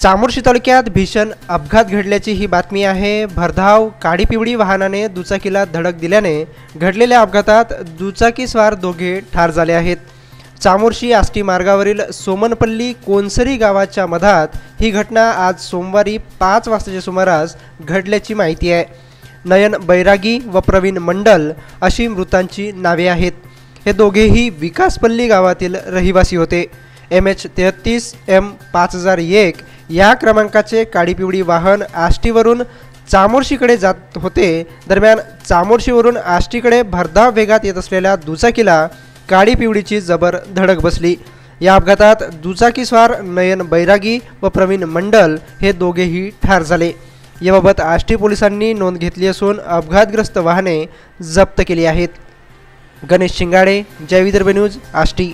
चामोर्शी तालुक्यात भीषण अपघात घडल्याची ही बातमी आहे. भरधाव काडीपिवळी वाहनाने दुचाकीला धडक दिल्याने घडलेल्या अपघातात दुचाकीस्वार दोघे ठार झाले आहेत. चामोर्शी आष्टी मार्गावरील सोमनपल्ली कोनसरी गावाच्या मधात ही घटना आज सोमवारी पाच वाजताच्या सुमारास घडल्याची माहिती आहे. नयन बैरागी व प्रवीण मंडल अशी मृतांची नावे आहेत. हे दोघेही विकासपल्ली गावातील रहिवासी होते. एम एच तेहत्तीस एम पाच हजार एक या क्रमांकाचे काळीपिवळी वाहन आष्टीवरून चामोर्शीकडे जात होते. दरम्यान चामोर्शीवरून आष्टीकडे भरधाव वेगात येत असलेल्या दुचाकीला काळी पिवळीची जबर धडक बसली. या अपघातात दुचाकीस्वार नयन बैरागी व प्रवीण मंडल हे दोघेही ठार झाले. याबाबत आष्टी पोलिसांनी नोंद घेतली असून अपघातग्रस्त वाहने जप्त केली आहेत. गणेश शिंगाडे जय विदर्भ न्यूज आष्टी.